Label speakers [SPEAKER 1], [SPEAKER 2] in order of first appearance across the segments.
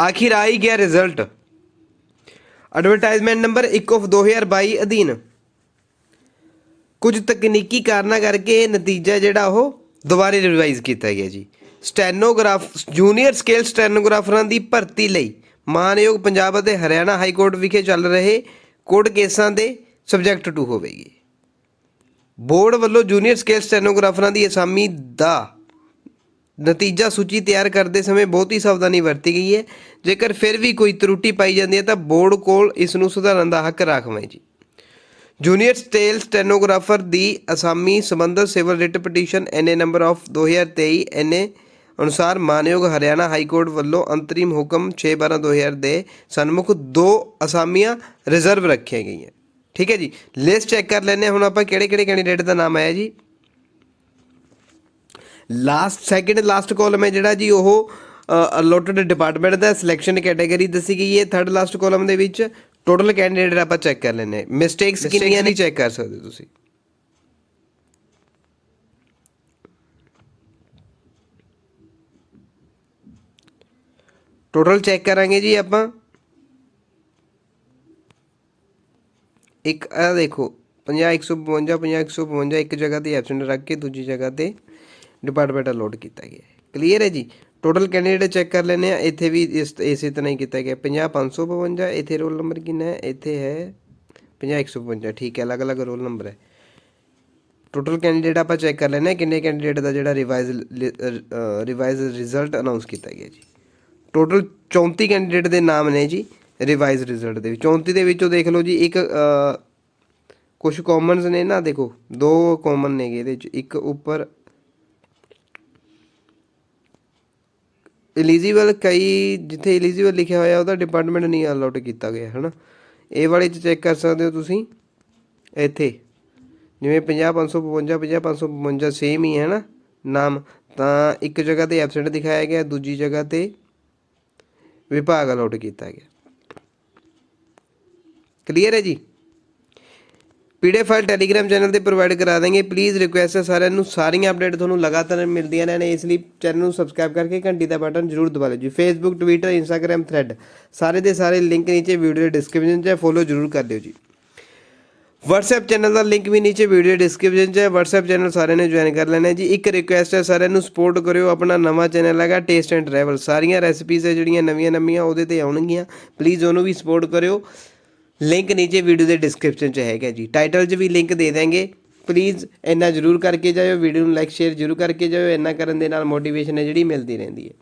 [SPEAKER 1] ਆਖਿਰ ਆ ਹੀ ਗਿਆ ਰਿਜ਼ਲਟ। ਐਡਵਰਟਾਈਜ਼ਮੈਂਟ ਨੰਬਰ 1 ਆਫ 2022 ਅਧੀਨ। ਕੁਝ ਤਕਨੀਕੀ ਕਾਰਨਾਂ ਕਰਕੇ ਇਹ ਨਤੀਜਾ ਜਿਹੜਾ ਉਹ ਦੁਬਾਰੇ ਰਿਵਾਈਜ਼ ਕੀਤਾ ਗਿਆ ਜੀ। ਸਟੈਨੋਗ੍ਰਾਫ ਜੂਨੀਅਰ ਸਕੇਲ ਸਟੈਨੋਗ੍ਰਾਫਰਾਂ ਦੀ ਭਰਤੀ ਲਈ ਮਾਨਯੋਗ ਪੰਜਾਬ ਅਤੇ ਹਰਿਆਣਾ ਹਾਈ ਕੋਰਟ ਵਿਖੇ ਚੱਲ ਰਹੇ ਕੋਰਟ ਕੇਸਾਂ ਦੇ ਸਬਜੈਕਟ ਟੂ ਹੋਵੇਗੀ। ਬੋਰਡ ਵੱਲੋਂ ਜੂਨੀਅਰ ਸਕੇਲ ਸਟੈਨੋਗ੍ਰਾਫਰਾਂ ਦੀ ਅਸਾਮੀ ਦਾ ਨਤੀਜਾ ਸੂਚੀ ਤਿਆਰ ਕਰਦੇ ਸਮੇਂ ਬਹੁਤ ਹੀ ਸਾਵਧਾਨੀ ਵਰਤੀ ਗਈ ਹੈ। ਜੇਕਰ ਫਿਰ ਵੀ ਕੋਈ ਤਰੁੱਟੀ ਪਾਈ ਜਾਂਦੀ ਹੈ ਤਾਂ ਬੋਰਡ ਕੋਲ ਇਸ ਨੂੰ ਸੁਧਾਰਨ ਦਾ ਹੱਕ ਰਾਖਵਾਂ ਹੈ ਜੀ। ਜੂਨੀਅਰ ਸਟੇਲ ਸਟੈਨੋਗ੍ਰਾਫਰ ਦੀ ਅਸਾਮੀ ਸੰਬੰਧਤ civil writ petition NA number of 2023 NA ਅਨੁਸਾਰ ਮਾਨਯੋਗ ਹਰਿਆਣਾ ਹਾਈ ਕੋਰਟ ਵੱਲੋਂ ਅੰਤਰਿਮ ਹੁਕਮ 6/12/2000 ਦੇ ਸਨਮੁਖ ਦੋ ਅਸਾਮੀਆਂ ਰਿਜ਼ਰਵ ਰੱਖੀਆਂ ਗਈਆਂ। ਠੀਕ ਹੈ ਜੀ। ਲਿਸਟ ਚੈੱਕ ਕਰ ਲੈਂਦੇ ਹਾਂ। ਹੁਣ ਆਪਾਂ ਕਿਹੜੇ ਕਿਹੜੇ ਕੈਂਡੀਡੇਟ ਦਾ ਨਾਮ ਆਇਆ ਜੀ? ਲਾਸਟ ਸੈਕਿੰਡ ਲਾਸਟ ਕਾਲਮ ਹੈ ਜਿਹੜਾ ਜੀ ਉਹ ਅਲੋਟਡ ਡਿਪਾਰਟਮੈਂਟ ਦਾ ਸਿਲੈਕਸ਼ਨ ਕੈਟਾਗਰੀ ਦੱਸੀ ਗਈ ਹੈ। ਥਰਡ ਲਾਸਟ ਕਾਲਮ ਦੇ ਵਿੱਚ ਟੋਟਲ ਕੈਂਡੀਡੇਟ ਆਪਾਂ ਚੈੱਕ ਕਰ ਹਾਂ। ਮਿਸਟੇਕਸ ਕਿੰਨੀਆਂ ਨਹੀਂ ਚੈੱਕ ਕਰ ਸਕਦੇ ਤੁਸੀਂ? ਟੋਟਲ ਚੈੱਕ ਕਰਾਂਗੇ ਜੀ ਆਪਾਂ। ਇੱਕ ਆ ਦੇਖੋ 50 152 50 152 ਇੱਕ ਜਗ੍ਹਾ ਤੇ ਐਬਸੈਂਟ ਰੱਖ ਕੇ ਦੂਜੀ ਜਗ੍ਹਾ ਤੇ ਡਿਪਾਰਟਮੈਂਟ ਅਲੋਟ ਕੀਤਾ ਗਿਆ ਕਲੀਅਰ ਹੈ ਜੀ? ਟੋਟਲ ਕੈਂਡੀਡੇਟ ਚੈੱਕ ਕਰ ਲੈਨੇ ਆ ਇੱਥੇ ਵੀ ਇਸ, ਇਸੇ ਤਰ੍ਹਾਂ ਹੀ ਕੀਤਾ ਗਿਆ। 50 552 ਇੱਥੇ ਰੋਲ ਨੰਬਰ ਕਿੰਨਾ ਹੈ? ਇੱਥੇ ਹੈ 50 152 ਠੀਕ ਹੈ, ਅਲੱਗ-ਅਲੱਗ ਰੋਲ ਨੰਬਰ ਹੈ। ਟੋਟਲ ਕੈਂਡੀਡੇਟ ਆਪਾਂ ਚੈੱਕ ਕਰ ਲੈਨੇ ਆ ਕਿੰਨੇ ਕੈਂਡੀਡੇਟ ਦਾ ਜਿਹੜਾ ਰਿਵਾਈਜ਼ ਰਿਵਾਈਜ਼ ਰਿਜ਼ਲਟ ਅਨਾਉਂਸ ਕੀਤਾ ਗਿਆ ਜੀ। ਟੋਟਲ 34 ਕੈਂਡੀਡੇਟ ਦੇ ਨਾਮ ਨੇ ਜੀ ਰਿਵਾਈਜ਼ ਰਿਜ਼ਲਟ ਦੇ ਵਿੱਚ। 34 ਦੇ ਵਿੱਚੋਂ ਦੇਖ ਲਓ ਜੀ, ਇੱਕ ਕੁਝ ਕਾਮਨਸ ਨੇ ਨਾ, ਦੇਖੋ, ਦੋ ਕਾਮਨ ਨੇਗੇ ਇਹਦੇ ਵਿੱਚ। ਇੱਕ ਉੱਪਰ ਐਲੀਜੀਬਲ ਕਈ, ਜਿੱਥੇ ਐਲੀਜੀਬਲ ਲਿਖਿਆ ਹੋਇਆ, ਉਹਦਾ ਡਿਪਾਰਟਮੈਂਟ ਨਹੀਂ ਅਲਾਉਟ ਕੀਤਾ ਗਿਆ ਹੈ ਨਾ ਇਹ ਵਾਲੇ ਚ ਚੈੱਕ ਕਰ ਸਕਦੇ ਹੋ ਤੁਸੀਂ। ਇੱਥੇ। ਜਿਵੇਂ 50 552 50 552 ਸੇਮ ਹੀ ਹੈ ਨਾ ਨਾਮ। ਤਾਂ ਇੱਕ ਜਗ੍ਹਾ ਤੇ ਐਬਸੈਂਟ ਦਿਖਾਇਆ ਗਿਆ, ਦੂਜੀ ਜਗ੍ਹਾ ਤੇ ਵਿਭਾਗ ਅਲਾਉਟ ਕੀਤਾ ਗਿਆ। ਕਲੀਅਰ ਹੈ ਜੀ? ਪੀਡੀਐਫ ਫਾਈਲ ਟੈਲੀਗ੍ਰਾਮ ਚੈਨਲ ਤੇ ਪ੍ਰੋਵਾਈਡ ਕਰਾ ਦਾਂਗੇ ਪਲੀਜ਼ ਰਿਕੁਐਸਟ ਹੈ ਸਾਰਿਆਂ ਨੂੰ। ਸਾਰੀਆਂ ਅਪਡੇਟ ਤੁਹਾਨੂੰ ਲਗਾਤਾਰ ਮਿਲਦੀਆਂ ਰਹਿਣ। ਇਸ ਲਈ ਚੈਨਲ ਨੂੰ ਸਬਸਕ੍ਰਾਈਬ ਕਰਕੇ ਘੰਟੀ ਦਾ ਬਟਨ ਜ਼ਰੂਰ ਦਬਾ ਲਓ ਜੀ। ਫੇਸਬੁੱਕ ਟਵਿੱਟਰ ਇੰਸਟਾਗ੍ਰam ਥ੍ਰੈਡ ਸਾਰੇ ਦੇ ਸਾਰੇ ਲਿੰਕ ਨੀਚੇ ਵੀਡੀਓ ਦੇ ਡਿਸਕ੍ਰਿਪਸ਼ਨ 'ਚ ਫੋਲੋ ਜ਼ਰੂਰ ਕਰ ਲਿਓ ਜੀ। WhatsApp ਚੈਨਲ ਦਾ ਲਿੰਕ ਵੀ ਨੀਚੇ ਵੀਡੀਓ ਡਿਸਕ੍ਰਿਪਸ਼ਨ 'ਚ ਹੈ। WhatsApp ਚੈਨਲ ਸਾਰਿਆਂ ਨੇ ਜੁਆਇਨ ਕਰ ਲੈਣਾ ਜੀ। ਇੱਕ ਰਿਕੁਐਸਟ ਹੈ ਸਾਰਿਆਂ ਨੂੰ ਸਪੋਰਟ ਕਰਿਓ। ਆਪਣਾ ਨਵਾਂ ਚੈਨਲ ਹੈਗਾ ਟੇਸਟ ਐਂਡ ਟਰੈਵਲ ਸਾਰੀਆਂ ਰੈਸਪੀਜ਼ ਹੈ ਜਿਹੜੀਆਂ ਨਵੀਆਂ ਨਵੀਆਂ ਉਹਦੇ ਤੇ ਆਉਣਗੀਆਂ। ਪਲੀਜ਼ ਉਹਨੂੰ ਵੀ ਸਪੋਰਟ ਕਰਿਓ। ਲਿੰਕ ਨੀਚੇ ਵੀਡੀਓ ਦੇ ਡਿਸਕ੍ਰਿਪਸ਼ਨ 'ਚ ਹੈਗਾ ਜੀ। ਟਾਈਟਲ 'ਚ ਵੀ ਲਿੰਕ ਦੇ ਦਾਂਗੇ ਪਲੀਜ਼ ਇੰਨਾ ਜ਼ਰੂਰ ਕਰਕੇ ਜਾਇਓ। ਵੀਡੀਓ ਨੂੰ ਲਾਈਕ ਸ਼ੇਅਰ ਜ਼ਰੂਰ ਕਰਕੇ ਜਾਇਓ। ਇੰਨਾ ਕਰਨ ਦੇ ਨਾਲ ਮੋਟੀਵੇਸ਼ਨ ਹੈ ਜਿਹੜੀ ਮਿਲਦੀ ਰਹਿੰਦੀ ਹੈ।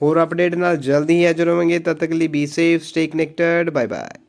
[SPEAKER 1] ਹੋਰ ਅਪਡੇਟ ਨਾਲ ਜਲਦੀ ਹੀ ਹਾਜ਼ਰ ਹੋਵਾਂਗੇ। ਤਦ ਤੱਕ ਲਈ be safe stay connected bye bye